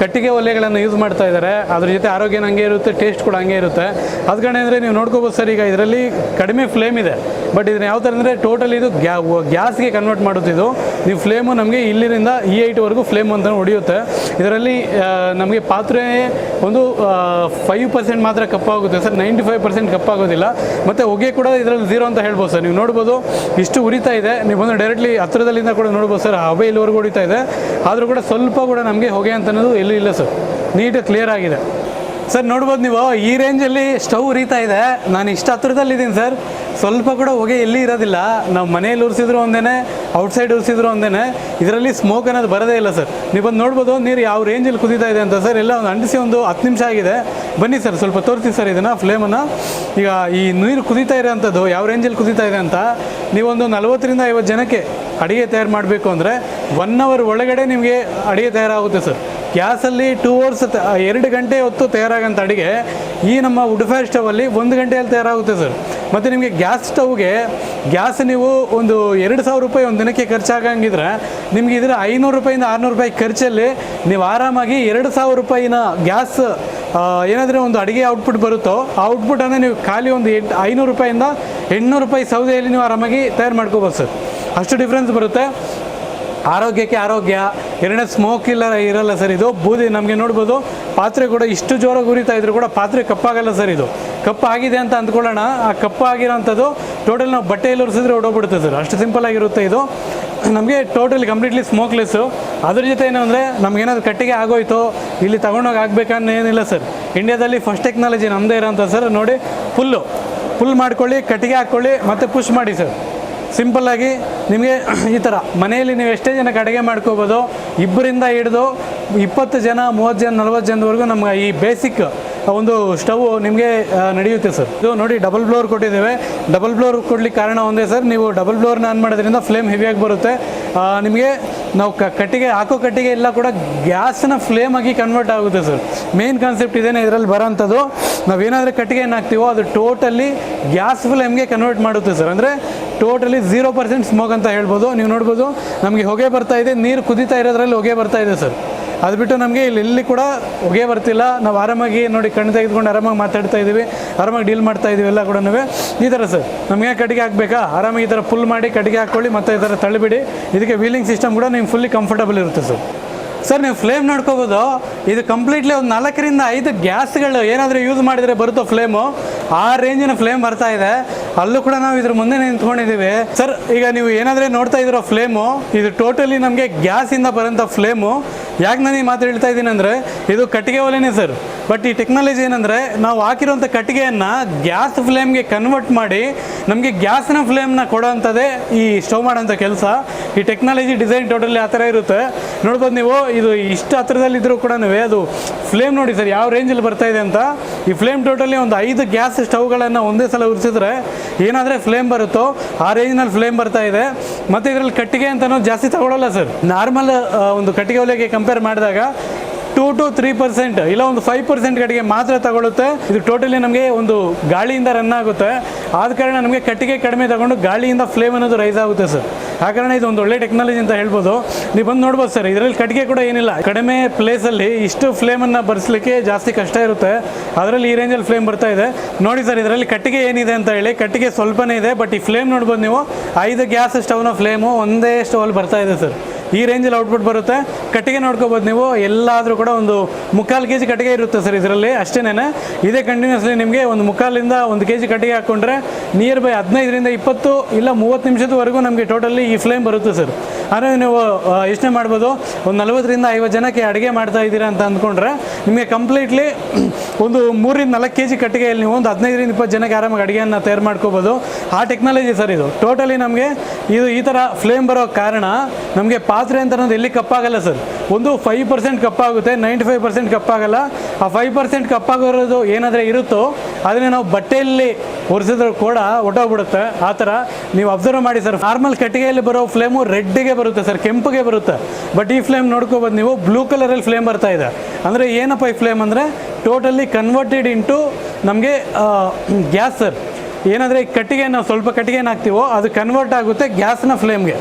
ಕಟ್ಟಿಗೆ ಒಲೆಗಳನ್ನು ಯೂಸ್ ಮಾಡ್ತಾ ಇದ್ದಾರೆ ಅದ್ರ ಜೊತೆ ಆರೋಗ್ಯ ಹಂಗೆ ಇರುತ್ತೆ ಟೇಸ್ಟ್ ಕೂಡ ಹಂಗೆ ಇರುತ್ತೆ. ಅದು ಕಡೆ ಅಂದರೆ ನೀವು ನೋಡ್ಕೋಬೋದು ಸರ್, ಈಗ ಇದರಲ್ಲಿ ಕಡಿಮೆ ಫ್ಲೇಮ್ ಇದೆ. ಬಟ್ ಇದನ್ನ ಯಾವ ಥರ ಅಂದರೆ ಟೋಟಲ್ ಇದು ಗ್ಯಾ ಗ್ಯಾಸ್ಗೆ ಕನ್ವರ್ಟ್ ಮಾಡುತ್ತಿದ್ದು ನೀವು ಫ್ಲೇಮು ನಮಗೆ ಇಲ್ಲಿಂದ ಈ ಐಟ್ವರೆಗೂ ಫ್ಲೇಮ್ ಅಂತ ಹೊಡೆಯುತ್ತೆ. ಇದರಲ್ಲಿ ನಮಗೆ ಪಾತ್ರೆ ಒಂದು ಫೈವ್ ಪರ್ಸೆಂಟ್ ಮಾತ್ರ ಕಪ್ಪಾಗುತ್ತೆ ಸರ್. ನೈಂಟಿ ಫೈವ್ ಪರ್ಸೆಂಟ್ ಕಪ್ಪಾಗೋದಿಲ್ಲ. ಮತ್ತು ಹೊಗೆ ಕೂಡ ಇದರಲ್ಲಿ ಝೀರೋ ಅಂತ ಹೇಳ್ಬೋದು ಸರ್. ನೀವು ನೋಡ್ಬೋದು, ಇಷ್ಟು ಉರಿತಾ ಇದೆ. ನೀವು ಬಂದು ಡೈರೆಕ್ಟ್ಲಿ ಹತ್ತಿರದಲ್ಲಿಂದ ಕೂಡ ನೋಡ್ಬೋದು ಸರ್. ಹಬೆ ಇಲ್ಲಿವರೆಗೂ ಉಳಿತಾ ಇದೆ. ಆದರೂ ಕೂಡ ಸ್ವಲ್ಪ ಕೂಡ ನಮಗೆ ಹೊಗೆ ಅಂತ ಅನ್ನೋದು ಎಲ್ಲೂ ಇಲ್ಲ ಸರ್. ನೀಟಾಗಿ ಕ್ಲಿಯರ್ ಆಗಿದೆ. ಸರ್, ನೋಡ್ಬೋದು ನೀವು. ಈ ರೇಂಜಲ್ಲಿ ಸ್ಟವ್ ಉರಿತಾ ಇದೆ. ನಾನು ಇಷ್ಟು ಹತ್ರದಲ್ಲಿದ್ದೀನಿ ಸರ್. ಸ್ವಲ್ಪ ಕೂಡ ಹೊಗೆ ಎಲ್ಲಿ ಇರೋದಿಲ್ಲ. ನಾವು ಮನೆಯಲ್ಲಿ ಉರಿಸಿದ್ರು ಒಂದೇನೆ ಔಟ್ಸೈಡ್ ಉರಿಸಿದ್ರು ಒಂದೇನೆ. ಇದರಲ್ಲಿ ಸ್ಮೋಕ್ ಅನ್ನೋದು ಬರೋದೇ ಇಲ್ಲ ಸರ್. ನೀವು ಬಂದು ನೋಡ್ಬೋದು, ನೀರು ಯಾವ ರೇಂಜಲ್ಲಿ ಕುದೀತಾ ಇದೆ ಅಂತ ಸರ್. ಎಲ್ಲ ಒಂದು ಅಂಟಿಸಿ ಒಂದು ಹತ್ತು ನಿಮಿಷ ಆಗಿದೆ. ಬನ್ನಿ ಸರ್, ಸ್ವಲ್ಪ ತೋರಿಸಿ ಸರ್ ಇದನ್ನು ಫ್ಲೇಮನ್ನು ಈಗ ಈ ನೀರು ಕುದೀತಾ ಇರೋಂಥದ್ದು ಯಾವ ರೇಂಜಲ್ಲಿ ಕುದೀತಾ ಇದೆ ಅಂತ. ನೀವೊಂದು ನಲವತ್ತರಿಂದ ಐವತ್ತು ಜನಕ್ಕೆ ಅಡುಗೆ ತಯಾರು ಮಾಡಬೇಕು ಅಂದರೆ ಒನ್ ಅವರ್ ಒಳಗಡೆ ನಿಮಗೆ ಅಡುಗೆ ತಯಾರಾಗುತ್ತೆ ಸರ್. ಗ್ಯಾಸಲ್ಲಿ ಟೂ ಅವರ್ಸ್ ಎರಡು ಗಂಟೆ ಹೊತ್ತು ತಯಾರಾಗೋಂಥ ಅಡುಗೆ ಈ ನಮ್ಮ ವುಡ್ ಫೈರ್ ಸ್ಟವಲ್ಲಿ ಒಂದು ಗಂಟೆಯಲ್ಲಿ ತಯಾರಾಗುತ್ತೆ ಸರ್. ಮತ್ತು ನಿಮಗೆ ಗ್ಯಾಸ್ ಸ್ಟವ್ಗೆ ಗ್ಯಾಸ್ ನೀವು ಒಂದು ಎರಡು ಸಾವಿರ ರೂಪಾಯಿ ಒಂದು ದಿನಕ್ಕೆ ಖರ್ಚಾಗಂಗಿದ್ರೆ ನಿಮಗೆ ಇದರ ಐನೂರು ರೂಪಾಯಿಂದ ಆರುನೂರು ರೂಪಾಯಿ ಖರ್ಚಲ್ಲಿ ನೀವು ಆರಾಮಾಗಿ ಎರಡು ಸಾವಿರ ರೂಪಾಯಿನ ಗ್ಯಾಸ್ ಏನಾದರೂ ಒಂದು ಅಡುಗೆ ಔಟ್ಪುಟ್ ಬರುತ್ತೋ ಆ ಔಟ್ಪುಟನ್ನು ನೀವು ಖಾಲಿ ಒಂದು ಎಂಟು, ಐನೂರು ರೂಪಾಯಿಂದ ಎಂಟುನೂರು ರೂಪಾಯಿ ಸೌದೆಯಲ್ಲಿ ನೀವು ಆರಾಮಾಗಿ ತಯಾರು ಮಾಡ್ಕೋಬೋದು ಸರ್. ಅಷ್ಟು ಡಿಫ್ರೆನ್ಸ್ ಬರುತ್ತೆ. ಆರೋಗ್ಯಕ್ಕೆ ಆರೋಗ್ಯ, ಎರಡನೇ ಸ್ಮೋಕ್ ಇಲ್ಲ ಇರಲ್ಲ ಸರ್ ಇದು. ಬೂದಿ ನಮಗೆ ನೋಡ್ಬೋದು, ಪಾತ್ರೆ ಕೂಡ ಇಷ್ಟು ಜೋರಾಗಿ ಉರಿತಾ ಇದ್ರು ಕೂಡ ಪಾತ್ರೆ ಕಪ್ಪಾಗಲ್ಲ ಸರ್ ಇದು. ಕಪ್ಪಾಗಿದೆ ಅಂತ ಅಂದ್ಕೊಳ್ಳೋಣ. ಆ ಕಪ್ಪಾಗಿರೋಂಥದ್ದು ಟೋಟಲ್ ನಾವು ಬಟ್ಟೆಯಲ್ಲಿ ಉರಿಸಿದ್ರೆ ಓಡೋಗ್ಬಿಡುತ್ತೆ ಸರ್. ಅಷ್ಟು ಸಿಂಪಲ್ ಆಗಿರುತ್ತೆ ಇದು. ನಮಗೆ ಟೋಟಲಿ ಕಂಪ್ಲೀಟ್ಲಿ ಸ್ಮೋಕ್ಲೆಸ್ಸು ಅದ್ರ ಜೊತೆ ಏನು ಅಂದರೆ ನಮಗೇನಾದ್ರು ಕಟ್ಟಿಗೆ ಆಗೋಯ್ತು, ಇಲ್ಲಿ ತಗೊಂಡೋಗಿ ಆಗ್ಬೇಕನ್ನೋ ಏನಿಲ್ಲ ಸರ್. ಇಂಡಿಯಾದಲ್ಲಿ ಫಸ್ಟ್ ಟೆಕ್ನಾಲಜಿ ನಮ್ಮದೇ ಇರೋಂಥ ಸರ್. ನೋಡಿ ಫುಲ್ಲು ಫುಲ್ ಮಾಡ್ಕೊಳ್ಳಿ, ಕಟ್ಟಿಗೆ ಹಾಕ್ಕೊಳ್ಳಿ, ಮತ್ತು ಪುಷ್ ಮಾಡಿ ಸರ್. ಸಿಂಪಲ್ಲಾಗಿ ನಿಮಗೆ ಈ ಥರ. ಮನೆಯಲ್ಲಿ ನೀವು ಎಷ್ಟೇ ಜನಕ್ಕೆ ಅಡುಗೆ ಮಾಡ್ಕೋಬೋದು, ಇಬ್ಬರಿಂದ ಹಿಡಿದು ಇಪ್ಪತ್ತು ಜನ, ಮೂವತ್ತು ಜನ, ನಲ್ವತ್ತು ಜನದವರೆಗೂ ನಮ್ಗೆ ಈ ಬೇಸಿಕ್ ಒಂದು ಸ್ಟವ್ ನಿಮಗೆ ನಡೆಯುತ್ತೆ ಸರ್ ಇದು ನೋಡಿ ಡಬಲ್ ಬ್ಲೋರ್ ಕೊಟ್ಟಿದ್ದೇವೆ. ಡಬಲ್ ಬ್ಲೋರ್ ಕೊಡ್ಲಿಕ್ಕೆ ಕಾರಣ ಒಂದೇ ಸರ್ ನೀವು ಡಬಲ್ ಬ್ಲೋರ್ನ ಆನ್ ಮಾಡೋದ್ರಿಂದ ಫ್ಲೇಮ್ ಹೆವಿಯಾಗಿ ಬರುತ್ತೆ. ನಿಮಗೆ ನಾವು ಕ, ಕಟ್ಟಿಗೆ, ಹಾಕೋ ಕಟ್ಟಿಗೆ ಎಲ್ಲ ಕೂಡ ಗ್ಯಾಸ್ನ ಫ್ಲೇಮ್ ಆಗಿ ಕನ್ವರ್ಟ್ ಆಗುತ್ತೆ ಸರ್ ಮೇನ್ ಕಾನ್ಸೆಪ್ಟ್ ಇದೇನೆ ಇದರಲ್ಲಿ ಬರೋಂಥದ್ದು. ನಾವೇನಾದರೂ ಕಟ್ಟಿಗೆ ಹಾಕ್ತೀವೋ, ಅದು ಟೋಟಲಿ ಗ್ಯಾಸ್ ಫ್ಲೇಮ್ಗೆ ಕನ್ವರ್ಟ್ ಮಾಡುತ್ತೆ ಸರ್ ಅಂದರೆ ಟೋಟಲಿ ಝೀರೋ ಪರ್ಸೆಂಟ್ ಸ್ಮೋಕ್ ಅಂತ ಹೇಳ್ಬೋದು. ನೀವು ನೋಡ್ಬೋದು, ನಮಗೆ ಹೊಗೆ ಬರ್ತಾ ಇದೆ, ನೀರು ಕುದೀತಾ ಇರೋದ್ರಲ್ಲಿ ಹೊಗೆ ಬರ್ತಾ ಇದೆ ಸರ್. ಅದು ಬಿಟ್ಟು ನಮಗೆ ಇಲ್ಲಿ ಇಲ್ಲಿ ಕೂಡ ಹೊಗೆ ಬರ್ತಿಲ್ಲ. ನಾವು ಆರಾಮಾಗಿ ನೋಡಿ ಕಣ್ಣು ತೆಗೆದುಕೊಂಡು ಆರಾಮಾಗಿ ಮಾತಾಡ್ತಾ ಇದ್ದೀವಿ ಆರಾಮಾಗಿ ಡೀಲ್ ಮಾಡ್ತಾ ಇದ್ದೀವಿ ಎಲ್ಲ ಕೂಡ ಈ ಥರ ಸರ್, ನಮಗೆ ಕಟ್ಟಿಗೆ ಹಾಕಬೇಕಾ? ಆರಾಮಾಗಿ ಈ ಥರ ಫುಲ್ ಮಾಡಿ ಕಟ್ಟಿಗೆ ಹಾಕ್ಕೊಳ್ಳಿ ಮತ್ತು ಈ ಥರ ತಳ್ಳಿಬಿಡಿ. ಇದಕ್ಕೆ ವೀಲಿಂಗ್ ಸಿಸ್ಟಮ್ ಕೂಡ ನಿಮ್ಗೆ ಫುಲ್ಲಿ ಕಂಫರ್ಟಬಲ್ ಇರುತ್ತೆ ಸರ್. ಸರ್, ನೀವು ಫ್ಲೇಮ್ ನೋಡ್ಕೋಬೋದು. ಇದು ಕಂಪ್ಲೀಟ್ಲಿ ಒಂದು ನಾಲ್ಕರಿಂದ ಐದು ಗ್ಯಾಸ್ಗಳು ಏನಾದರೂ ಯೂಸ್ ಮಾಡಿದರೆ ಬರುತ್ತೋ ಫ್ಲೇಮು ಆ ರೇಂಜಿನ ಫ್ಲೇಮ್ ಬರ್ತಾ ಇದೆ. ಅಲ್ಲೂ ಕೂಡ ನಾವು ಇದ್ರ ಮುಂದೆ ನಿಂತ್ಕೊಂಡಿದ್ದೀವಿ. ಸರ್, ಈಗ ನೀವು ಏನಾದ್ರೆ ನೋಡ್ತಾ ಇದ್ರ ಫ್ಲೇಮು ಇದು ಟೋಟಲಿ ನಮಗೆ ಇಂದ ಬರೋಂಥ ಫ್ಲೇಮು ಯಾಕೆ ನಾನು ಈ ಮಾತು ಹೇಳ್ತಾ ಇದ್ದೀನಿ ಅಂದರೆ, ಇದು ಕಟ್ಟಿಗೆ ಒಲೆನೇ ಸರ್. ಬಟ್ ಈ ಟೆಕ್ನಾಲಜಿ ಏನಂದರೆ, ನಾವು ಹಾಕಿರೋಂಥ ಕಟ್ಟಿಗೆಯನ್ನು ಗ್ಯಾಸ್ ಫ್ಲೇಮ್ಗೆ ಕನ್ವರ್ಟ್ ಮಾಡಿ, ನಮಗೆ ಗ್ಯಾಸ್ನ ಫ್ಲೇಮ್ನ ಕೊಡೋವಂಥದ್ದೇ ಈ ಸ್ಟವ್ ಮಾಡೋಂಥ ಕೆಲಸ. ಈ ಟೆಕ್ನಾಲಜಿ ಡಿಸೈನ್ ಟೋಟಲಿ ಆ ಥರ ಇರುತ್ತೆ. ನೋಡ್ಬೋದು ನೀವು, ಇದು ಇಷ್ಟು ಹತ್ರದಲ್ಲಿದ್ದರೂ ಕೂಡ ಅದು ಫ್ಲೇಮ್ ನೋಡಿ ಸರ್, ಯಾವ ರೇಂಜಲ್ಲಿ ಬರ್ತಾ ಇದೆ ಅಂತ. ಈ ಫ್ಲೇಮ್ ಟೋಟಲಿ ಒಂದು ಐದು ಗ್ಯಾಸ್ ಸ್ಟವ್ಗಳನ್ನು ಒಂದೇ ಸಲ ಉರಿಸಿದ್ರೆ ಏನಾದರೆ ಫ್ಲೇಮ್ ಬರುತ್ತೋ, ಆ ರೇಂಜ್ನಲ್ಲಿ ಫ್ಲೇಮ್ ಬರ್ತಾ ಇದೆ. ಮತ್ತು ಇದರಲ್ಲಿ ಕಟ್ಟಿಗೆ ಅಂತಲೂ ಜಾಸ್ತಿ ತಗೊಳ್ಳಲ್ಲ ಸರ್. ನಾರ್ಮಲ್ ಒಂದು ಕಟ್ಟಿಗೆ ಒಲೆಗೆ ಕಂಪೇರ್ ಮಾಡಿದಾಗ ಟೂ ಟು ತ್ರೀ ಪರ್ಸೆಂಟ್ ಇಲ್ಲ ಒಂದು ಫೈವ್ ಪರ್ಸೆಂಟ್ ಕಟ್ಟಿಗೆ ಮಾತ್ರ ತಗೊಳ್ಳುತ್ತೆ ಇದು ಟೋಟಲಿ ನಮಗೆ ಒಂದು ಗಾಳಿಯಿಂದ ರನ್ ಆಗುತ್ತೆ. ಆದ ಕಾರಣ ನಮಗೆ ಕಟ್ಟಿಗೆ ಕಡಿಮೆ ತಗೊಂಡು ಗಾಳಿಯಿಂದ ಫ್ಲೇಮ್ ಅನ್ನೋದು ರೈಸ್ ಆಗುತ್ತೆ ಸರ್. ಆ ಕಾರಣ ಇದು ಒಂದು ಒಳ್ಳೆ ಟೆಕ್ನಾಲಜಿ ಅಂತ ಹೇಳ್ಬೋದು. ನೀವು ಬಂದು ನೋಡ್ಬೋದು ಸರ್, ಇದರಲ್ಲಿ ಕಟ್ಟಿಗೆ ಕೂಡ ಏನಿಲ್ಲ. ಕಡಿಮೆ ಪ್ಲೇಸಲ್ಲಿ ಇಷ್ಟು ಫ್ಲೇಮನ್ನು ಬರ್ಸಲಿಕ್ಕೆ ಜಾಸ್ತಿ ಕಷ್ಟ ಇರುತ್ತೆ. ಅದರಲ್ಲಿ ಈ ರೇಂಜಲ್ಲಿ ಫ್ಲೇಮ್ ಬರ್ತಾ ಇದೆ. ನೋಡಿ ಸರ್, ಇದರಲ್ಲಿ ಕಟ್ಟಿಗೆ ಏನಿದೆ ಅಂತ ಹೇಳಿ. ಕಟ್ಟಿಗೆ ಸ್ವಲ್ಪನೇ ಇದೆ ಬಟ್ ಈ ಫ್ಲೇಮ್ ನೋಡ್ಬೋದು ನೀವು. ಐದು ಗ್ಯಾಸ್ ಸ್ಟವ್ನ ಫ್ಲೇಮು ಒಂದೇ ಸ್ಟವಲ್ಲಿ ಬರ್ತಾ ಇದೆ ಸರ್. ಈ ರೇಂಜಲ್ಲಿ ಔಟ್ಪುಟ್ ಬರುತ್ತೆ. ಕಟ್ಟಿಗೆ ನೋಡ್ಕೋಬೋದು ನೀವು. ಎಲ್ಲಾದರೂ ಕೂಡ ಒಂದು ಮುಕ್ಕಾಲು ಕೆ ಜಿ ಕಟ್ಟಿಗೆ ಇರುತ್ತೆ ಸರ್ ಇದರಲ್ಲಿ. ಅಷ್ಟೇನೇ ಇದೇ ಕಂಟಿನ್ಯೂಸ್ಲಿ ನಿಮಗೆ ಒಂದು ಮುಕ್ಕಾಲಿಂದ ಒಂದು ಕೆ ಜಿ ಕಟ್ಟಿಗೆ ಹಾಕ್ಕೊಂಡ್ರೆ ನಿಯರ್ ಬೈ ಹದಿನೈದರಿಂದ ಇಪ್ಪತ್ತು ಇಲ್ಲ ಮೂವತ್ತು ನಿಮಿಷದವರೆಗೂ ನಮಗೆ ಟೋಟಲಿ ಈ ಫ್ಲೇಮ್ ಬರುತ್ತೆ ಸರ್. ಆದರೆ ನೀವು ಯೋಚನೆ ಮಾಡ್ಬೋದು. ಒಂದು ನಲ್ವತ್ತರಿಂದ ಐವತ್ತು ಜನಕ್ಕೆ ಅಡುಗೆ ಮಾಡ್ತಾ ಇದ್ದೀರಾ ಅಂತ ಅಂದ್ಕೊಂಡ್ರೆ ನಿಮಗೆ ಕಂಪ್ಲೀಟ್ಲಿ ಒಂದು ಮೂರಿಂದ ನಾಲ್ಕು ಕೆ ಜಿ ಕಟ್ಟಿಗೆಯಲ್ಲಿ ನೀವು ಒಂದು ಹದಿನೈದರಿಂದ ಇಪ್ಪತ್ತು ಜನಕ್ಕೆ ಆರಾಮಾಗಿ ಅಡುಗೆಯನ್ನು ತಯಾರು ಮಾಡ್ಕೋಬೋದು. ಆ ಟೆಕ್ನಾಲಜಿ ಸರ್ ಇದು. ಟೋಟಲಿ ನಮಗೆ ಇದು ಈ ಥರ ಫ್ಲೇಮ್ ಬರೋ ಕಾರಣ ನಮಗೆ ಪಾತ್ರೆ ಅಂತ ಅನ್ನೋದು ಎಲ್ಲಿ ಕಪ್ಪಾಗಲ್ಲ ಸರ್. ಒಂದು ಫೈವ್ ಪರ್ಸೆಂಟ್ ಕಪ್ಪಾಗುತ್ತೆ ನೈಂಟಿ ಫೈವ್ ಪರ್ಸೆಂಟ್ ಕಪ್ಪಾಗಲ್ಲ. ಆ ಫೈವ್ ಪರ್ಸೆಂಟ್ ಕಪ್ಪಾಗಿರೋದು ಏನಾದರೆ ಇರುತ್ತೋ ಅದನ್ನೇ ನಾವು ಬಟ್ಟೆಯಲ್ಲಿ ಒರೆಸಿದ್ರು ಕೂಡ ಒಟ್ಟೋಗ್ಬಿಡುತ್ತೆ. ಆ ಥರ ನೀವು ಅಬ್ಸರ್ವ್ ಮಾಡಿ ಸರ್. ನಾರ್ಮಲ್ ಕಟ್ಟಿಗೆಯಲ್ಲಿ ಬರೋ ಫ್ಲೇಮು ರೆಡ್ಗೆ ಬರುತ್ತೆ ಸರ್, ಕೆಂಪುಗೆ ಬರುತ್ತೆ. ಬಟ್ ಈ ಫ್ಲೇಮ್ ನೋಡ್ಕೋಬೋದು ನೀವು ಬ್ಲೂ ಕಲರಲ್ಲಿ ಫ್ಲೇಮ್ ಬರ್ತಾ ಇದೆ. ಅಂದರೆ ಏನಪ್ಪ ಈ ಫ್ಲೇಮ್ ಅಂದರೆ ಟೋಟಲಿ ಕನ್ವರ್ಟೆಡ್ ಇಂಟು ನಮಗೆ ಗ್ಯಾಸ್ ಸರ್. ಏನಾದರೆ ಕಟ್ಟಿಗೆ ನಾವು ಸ್ವಲ್ಪ ಕಟ್ಟಿಗೆನ ಹಾಕ್ತೀವೋ, ಅದು ಕನ್ವರ್ಟ್ ಆಗುತ್ತೆ ಗ್ಯಾಸ್ನ ಫ್ಲೇಮ್ಗೆ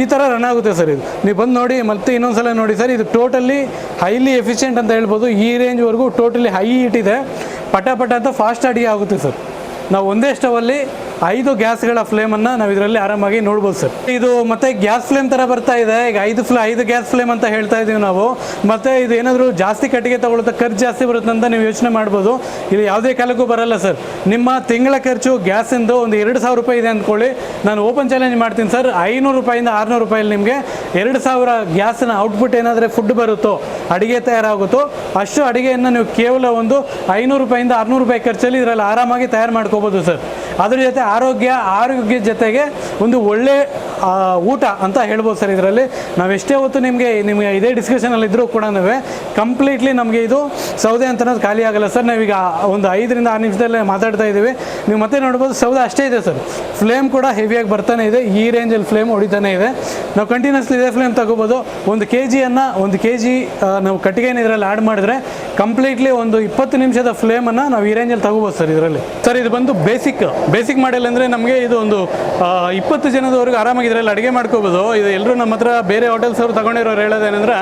ಈ ಥರ ರನ್ ಆಗುತ್ತೆ ಸರ್ ಇದು. ನೀವು ಬಂದು ನೋಡಿ, ಮತ್ತೆ ಇನ್ನೊಂದು ಸಲ ನೋಡಿ ಸರ್, ಇದು ಟೋಟಲಿ ಹೈಲಿ ಎಫಿಷಿಯೆಂಟ್ ಅಂತ ಹೇಳ್ಬೋದು. ಈ ರೇಂಜ್ವರೆಗೂ ಟೋಟಲಿ ಹೈ ಇಟ್ಟಿದೆ ಪಟ ಪಟ ಅಂತ ಫಾಸ್ಟ್ ಅಡಿಗೆ ಆಗುತ್ತೆ ಸರ್. ನಾವು ಒಂದೇ ಸ್ಟವಲ್ಲಿ ಐದು ಗ್ಯಾಸ್ಗಳ ಫ್ಲೇಮನ್ನು ನಾವು ಇದರಲ್ಲಿ ಆರಾಮಾಗಿ ನೋಡ್ಬೋದು ಸರ್. ಇದು ಮತ್ತೆ ಗ್ಯಾಸ್ ಫ್ಲೇಮ್ ಥರ ಬರ್ತಾ ಇದೆ. ಈಗ ಐದು ಫ್ಲೇ, ಐದು ಗ್ಯಾಸ್ ಫ್ಲೇಮ್ ಅಂತ ಹೇಳ್ತಾ ಇದ್ದೀವಿ ನಾವು. ಮತ್ತೆ ಇದು ಏನಾದರೂ ಜಾಸ್ತಿ ಕಟ್ಟಿಗೆ ತಗೊಳುತ್ತೆ ಖರ್ಚು ಜಾಸ್ತಿ ಬರುತ್ತೆ ಅಂತ ನೀವು ಯೋಚನೆ ಮಾಡ್ಬೋದು. ಇದು ಯಾವುದೇ ಕಾಲಕ್ಕೂ ಬರಲ್ಲ ಸರ್. ನಿಮ್ಮ ತಿಂಗಳ ಖರ್ಚು ಗ್ಯಾಸಿಂದು ಒಂದು ಎರಡು ಸಾವಿರ ರೂಪಾಯಿ ಇದೆ ಅಂದ್ಕೊಳ್ಳಿ. ನಾನು ಓಪನ್ ಚಾಲೆಂಜ್ ಮಾಡ್ತೀನಿ ಸರ್. ಐನೂರು ರೂಪಾಯಿಂದ ಆರುನೂರು ರೂಪಾಯಲ್ಲಿ ನಿಮಗೆ ಎರಡು ಸಾವಿರ ಗ್ಯಾಸ್ನ ಔಟ್ಪುಟ್ ಏನಾದರೆ ಫುಡ್ ಬರುತ್ತೋ, ಅಡುಗೆ ತಯಾರಾಗುತ್ತೋ, ಅಷ್ಟು ಅಡುಗೆಯನ್ನು ನೀವು ಕೇವಲ ಒಂದು ಐನೂರು ರೂಪಾಯಿಂದ ಆರುನೂರು ರೂಪಾಯಿ ಖರ್ಚಲ್ಲಿ ಇದರಲ್ಲಿ ಆರಾಮಾಗಿ ತಯಾರು ಮಾಡ್ಕೋಬೋದು ಸರ್. ಅದ್ರ ಜೊತೆ ಆರೋಗ್ಯ ಆರೋಗ್ಯದ ಜೊತೆಗೆ ಒಂದು ಒಳ್ಳೆ ಊಟ ಅಂತ ಹೇಳ್ಬೋದು ಸರ್ ಇದರಲ್ಲಿ. ನಾವು ಎಷ್ಟೇ ಹೊತ್ತು ನಿಮಗೆ ನಿಮಗೆ ಇದೇ ಡಿಸ್ಕಷನಲ್ಲಿ ಇದ್ದರೂ ಕೂಡ ಕಂಪ್ಲೀಟ್ಲಿ ನಮಗೆ ಇದು ಸೌದೆ ಅಂತ ಅನ್ನೋದು ಖಾಲಿ ಆಗಲ್ಲ ಸರ್. ನಾವೀಗ ಒಂದು ಐದರಿಂದ ಆರು ನಿಮಿಷದಲ್ಲೇ ಮಾತಾಡ್ತಾ ಇದ್ದೀವಿ. ನೀವು ಮತ್ತೆ ನೋಡ್ಬೋದು ಸೌದೆ ಅಷ್ಟೇ ಇದೆ ಸರ್. ಫ್ಲೇಮ್ ಕೂಡ ಹೆವಿಯಾಗಿ ಬರ್ತಾನೆ ಇದೆ. ಈ ರೇಂಜಲ್ಲಿ ಫ್ಲೇಮ್ ಹೊಡಿತಾನೆ ಇದೆ. ನಾವು ಕಂಟಿನ್ಯೂಸ್ಲಿ ಇದೇ ಫ್ಲೇಮ್ ತಗೋಬೋದು. ಒಂದು ಕೆ ಜಿಯನ್ನು ಒಂದು ಕೆ ಜಿ ನಾವು ಕಟ್ಟಿಗೆನ ಇದರಲ್ಲಿ ಆ್ಯಡ್ ಮಾಡಿದ್ರೆ ಕಂಪ್ಲೀಟ್ಲಿ ಒಂದು ಇಪ್ಪತ್ತು ನಿಮಿಷದ ಫ್ಲೇಮನ್ನು ನಾವು ಈ ರೇಂಜಲ್ಲಿ ತಗೋಬೋದು ಸರ್ ಇದರಲ್ಲಿ. ಸರ್, ಇದು ಬಂದು ಬೇಸಿಕ್ ಬೇಸಿಕ್ ಮಾಡೆಲ್ ಅಂದರೆ ನಮಗೆ ಇದು ಒಂದು ಇಪ್ಪತ್ತು ಜನದವರೆಗೂ ಆರಾಮಾಗಿ ಇದರಲ್ಲಿ ಅಡುಗೆ ಮಾಡ್ಕೋಬೋದು. ಇದು ಎಲ್ಲರೂ ನಮ್ಮ ಹತ್ರ ಬೇರೆ ಹೋಟೆಲ್ಸ್ ಅವರು ತಗೊಂಡಿರೋರು ಹೇಳೋದೇನೆಂದ್ರೆ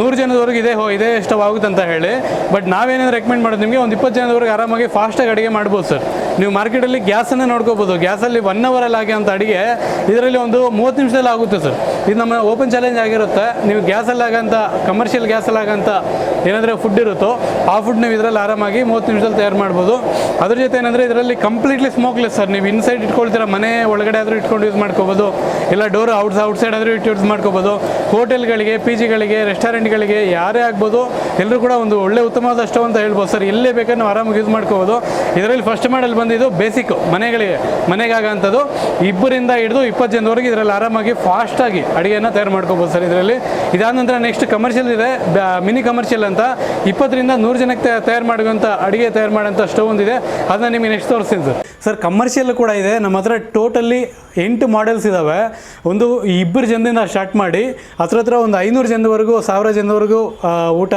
ನೂರು ಜನದವರೆಗೂ ಇದೇ ಹೋ, ಇದೇ ಸ್ಟವ್ ಆಗುತ್ತೆ ಅಂತ ಹೇಳಿ. ಬಟ್ ನಾವೇನೇನು ರೆಕಮೆಂಡ್ ಮಾಡೋದು ನಿಮಗೆ, ಒಂದು ಇಪ್ಪತ್ತು ಜನದವರೆಗೆ ಆರಾಮಾಗಿ ಫಾಸ್ಟಾಗಿ ಅಡುಗೆ ಮಾಡ್ಬೋದು ಸರ್. ನೀವು ಮಾರ್ಕೆಟಲ್ಲಿ ಗ್ಯಾಸನ್ನೇ ನೋಡ್ಕೋಬೋದು. ಗ್ಯಾಸಲ್ಲಿ ಒನ್ ಅವರಲ್ಲಿ ಆಗೋಂಥ ಅಡುಗೆ, ಇದರಲ್ಲಿ ಒಂದು ಮೂವತ್ತು ನಿಮಿಷದಲ್ಲಿ ಆಗುತ್ತೆ ಸರ್. ಇದು ನಮ್ಮ ಓಪನ್ ಚಾಲೆಂಜ್ ಆಗಿರುತ್ತೆ. ನೀವು ಗ್ಯಾಸಲ್ಲಿ ಆಗೋಂಥ ಕಮರ್ಷಿಯಲ್ ಗ್ಯಾಸಲ್ಲಿ ಆಗೋಂಥ ಏನಾದರೂ ಫುಡ್ ಇರುತ್ತೋ, ಆ ಫುಡ್ ನೀವು ಇದರಲ್ಲಿ ಆರಾಮಾಗಿ ಮೂವತ್ತು ನಿಮಿಷದಲ್ಲಿ ತಯಾರು ಮಾಡ್ಬೋದು. ಅದ್ರ ಜೊತೆ ಏನಂದರೆ ಇದರಲ್ಲಿ ಕಂಪ್ಲೀಟ್ಲಿ ಸ್ಮೋಕ್ಲೆಸ್ ಸರ್. ನೀವು ಇನ್ಸೈಡ್ ಇಟ್ಕೊಳ್ತೀರ, ಮನೆ ಒಳಗಡೆ ಆದರೂ ಇಟ್ಕೊಂಡು ಯೂಸ್ ಮಾಡ್ಕೋಬೋದು. ಇಲ್ಲ ಡೋರ್ ಔಟ್ಸ್ ಔಟ್ಸೈಡ್ ಆದರೂ ಇಟ್ಟು ಯೂಸ್ ಮಾಡ್ಕೋಬೋದು. ಹೋಟೆಲ್ಗಳಿಗೆ ಪಿ ಜಿಗಳಿಗೆ ರೆಸ್ಟೋರೆಂಟ್ಗಳಿಗೆ ಯಾರೇ ಆಗ್ಬೋದು, ಎಲ್ಲರೂ ಕೂಡ ಒಂದು ಒಳ್ಳೆ ಉತ್ತಮವಾದ ಸ್ಟವ್ ಅಂತ ಹೇಳ್ಬೋದು ಸರ್. ಎಲ್ಲೇ ಬೇಕಾದ್ರೆ ಆರಾಮಾಗಿ ಯೂಸ್ ಮಾಡ್ಕೋಬೋದು. ಇದರಲ್ಲಿ ಫಸ್ಟ್ ಬಂದಿದ್ದು ಬೇಸಿಕ್ ಮನೆಗಳಿಗೆ ಮನೆಗಾಗಂಥದ್ದು ಇಬ್ಬರಿಂದ ಹಿಡಿದು ಇಪ್ಪತ್ತು ಜನದವರೆಗೆ ಇದರಲ್ಲಿ ಆರಾಮಾಗಿ ಫಾಸ್ಟಾಗಿ ಅಡುಗೆಯನ್ನು ತಯಾರು ಮಾಡ್ಕೋಬೋದು ಸರ್ ಇದರಲ್ಲಿ. ಇದಾದ ನಂತರ ನೆಕ್ಸ್ಟ್ ಕಮರ್ಷಿಯಲ್ ಇದೆ ಮಿನಿ ಕಮರ್ಷಿಯಲ್ ಅಂತ. ಇಪ್ಪತ್ತರಿಂದ ನೂರು ಜನಕ್ಕೆ ತಯಾ- ತಯಾರು ಮಾಡುವಂಥ ಅಡುಗೆ ತಯಾರು ಮಾಡೋಂಥ ಸ್ಟವ್ ಒಂದಿದೆ. ಅದನ್ನ ನಿಮಗೆ ನೆಕ್ಸ್ಟ್ ತೋರಿಸ್ತೀನಿ ಸರ್. ಸರ್ ಕಮರ್ಷಿಯಲ್ ಕೂಡ ಇದೆ. ನಮ್ಮ ಹತ್ರ ಟೋಟಲಿ ಎಂಟು ಮಾಡೆಲ್ಸ್ ಇದ್ದಾವೆ ಒಂದು ಇಬ್ಬರು ಜನದಿಂದ ಸ್ಟಾರ್ಟ್ ಮಾಡಿ, ಹತ್ರ ಹತ್ರ ಒಂದು ಐನೂರು ಜನದವರೆಗೂ, ಸಾವಿರ ಜನದವರೆಗೂ ಊಟ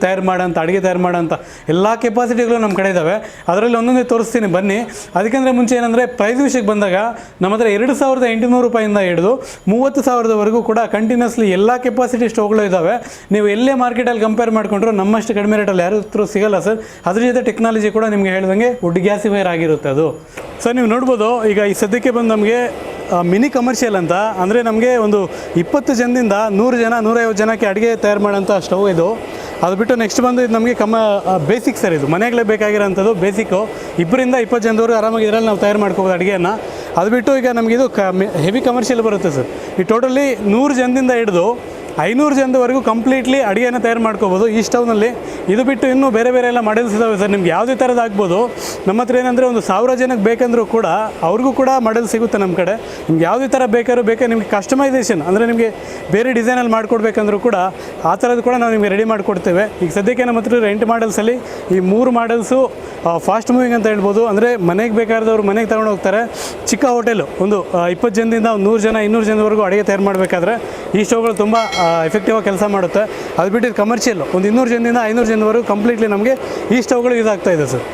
ತಯಾರು ಮಾಡೋಂಥ ಅಡುಗೆ ತಯಾರು ಮಾಡೋಂಥ ಎಲ್ಲ ಕೆಪಾಸಿಟಿಗಳು ನಮ್ಮ ಕಡೆ ಇದ್ದಾವೆ ಅದರಲ್ಲಿ ಒಂದೊಂದೇ ತೋರಿಸ್ತೀನಿ. ಬನ್ನಿ. ಅದಕ್ಕೆಂದರೆ ಮುಂಚೆ ಏನಂದರೆ ಪ್ರೈಸ್ ವಿಷಯಕ್ಕೆ ಬಂದಾಗ ನಮ್ಮ ಹತ್ರ ಎರಡು ಸಾವಿರದ ಎಂಟುನೂರು ರೂಪಾಯಿಂದ ಹಿಡಿದು ಮೂವತ್ತು ಸಾವಿರದವರೆಗೂ ಕೂಡ ಕಂಟಿನ್ಯೂಸ್ಲಿ ಎಲ್ಲ ಕೆಪಾಸಿಟಿ ಸ್ಟೋವ್ಗಳು ಇದ್ದಾವೆ ನೀವು ಎಲ್ಲೇ ಮಾರ್ಕೆಟಲ್ಲಿ ಕಂಪೇರ್ ಮಾಡಿಕೊಂಡ್ರು ನಮ್ಮಷ್ಟು ಕಡಿಮೆ ರೇಟಲ್ಲಿ ಯಾರು ಹತ್ರ ಸಿಗಲ್ಲ ಸರ್. ಅದ್ರ ಜೊತೆ ಟೆಕ್ನಾಲಜಿ ಕೂಡ ನಿಮಗೆ ಹೇಳ್ದಂಗೆ ವುಡ್ ಗ್ಯಾಸಿಫೈರ್ ಆಗಿರುತ್ತೆ ಅದು. ಸರ್ ನೀವು ನೋಡ್ಬೋದು, ಈಗ ಈ ಸದ್ಯಕ್ಕೆ ಬಂದು ನಮಗೆ ಮಿನಿ ಕಮರ್ಷಿಯಲ್ ಅಂತ. ಅಂದರೆ ನಮಗೆ ಒಂದು ಇಪ್ಪತ್ತು ಜನದಿಂದ ನೂರು ಜನ, ನೂರೈವತ್ತು ಜನಕ್ಕೆ ಅಡುಗೆ ತಯಾರು ಮಾಡೋಂಥ ಸ್ಟವ್ ಇದು. ಅದು ಬಿಟ್ಟು ನೆಕ್ಸ್ಟ್ ಬಂದು ಇದು ನಮಗೆ ಕಮ್ಮ ಬೇಸಿಕ್ ಸರ್ ಇದು. ಮನೆಗಳೇ ಬೇಕಾಗಿರೋಂಥದ್ದು ಬೇಸಿಕ್ಕು ಇಬ್ಬರಿಂದ ಇಪ್ಪತ್ತು ಜನದವರು ಆರಾಮಾಗಿ ಇದರಲ್ಲಿ ನಾವು ತಯಾರು ಮಾಡ್ಕೋಬೋದು ಅಡುಗೆಯನ್ನು. ಅದು ಬಿಟ್ಟು ಈಗ ನಮಗಿದು ಕ ಹೆವಿ ಕಮರ್ಷಿಯಲ್ ಬರುತ್ತೆ ಸರ್. ಈ ಟೋಟಲಿ ನೂರು ಜನದಿಂದ ಹಿಡಿದು ಐನೂರು ಜನದವರೆಗೂ ಕಂಪ್ಲೀಟ್ಲಿ ಅಡುಗೆಯನ್ನು ತಯಾರು ಮಾಡ್ಕೋಬೋದು. ಈ ಸ್ಟವ್ನಲ್ಲಿ ಇದು ಬಿಟ್ಟು ಇನ್ನೂ ಬೇರೆ ಬೇರೆ ಎಲ್ಲ ಮಾಡೆಲ್ಸ್ ಇದಾವೆ ಸರ್. ನಿಮ್ಗೆ ಯಾವುದೇ ಥರದ್ದು ಆಗ್ಬೋದು. ನಮ್ಮ ಹತ್ರ ಏನಂದರೆ ಒಂದು ಸಾವಿರ ಜನಕ್ಕೆ ಬೇಕಂದ್ರೂ ಕೂಡ ಅವ್ರಿಗೂ ಕೂಡ ಮಾಡೆಲ್ ಸಿಗುತ್ತೆ ನಮ್ಮ ಕಡೆ. ನಿಮ್ಗೆ ಯಾವುದೇ ಥರ ಬೇಕಾದ್ರೂ ಬೇಕಾದ್ರೆ ನಿಮಗೆ ಕಸ್ಟಮೈಸೇಷನ್ ಅಂದರೆ ನಿಮಗೆ ಬೇರೆ ಡಿಸೈನಲ್ಲಿ ಮಾಡಿಕೊಡ್ಬೇಕಂದ್ರೂ ಕೂಡ ಆ ಥರದ್ದು ಕೂಡ ನಾವು ನಿಮಗೆ ರೆಡಿ ಮಾಡಿಕೊಡ್ತೇವೆ. ಈಗ ಸದ್ಯಕ್ಕೆ ನಮ್ಮ ಹತ್ರ ರೆಂಟ್ ಮಾಡೆಲ್ಸಲ್ಲಿ ಈ ಮೂರು ಮಾಡೆಲ್ಸು ಫಾಸ್ಟ್ ಮೂವಿಂಗ್ ಅಂತ ಹೇಳ್ಬೋದು. ಅಂದರೆ ಮನೆಗೆ ಬೇಕಾದವ್ರು ಮನೆಗೆ ತಗೊಂಡು ಹೋಗ್ತಾರೆ. ಚಿಕ್ಕ ಹೋಟೆಲು ಒಂದು ಇಪ್ಪತ್ತು ಜನದಿಂದ ಒಂದು ನೂರು ಜನ, ಇನ್ನೂರು ಜನದವರೆಗೂ ಅಡುಗೆ ತಯಾರು ಮಾಡಬೇಕಾದ್ರೆ ಈ ಸ್ಟವ್ಗಳು ತುಂಬ ಎಫೆಕ್ಟಿವ್ ಆಗಿ ಕೆಲಸ ಮಾಡುತ್ತೆ. ಅದು ಬಿಟ್ಟು ಕಮರ್ಷಿಯಲ್ ಒಂದು ಇನ್ನೂರು ಜನದಿಂದ ಐನೂರು ಜನವರೆಗೂ ಕಂಪ್ಲೀಟ್ಲಿ ನಮಗೆ ಈ ಸ್ಟವ್ಗಳು ಯೂಸ್ ಆಗ್ತಾ ಸರ್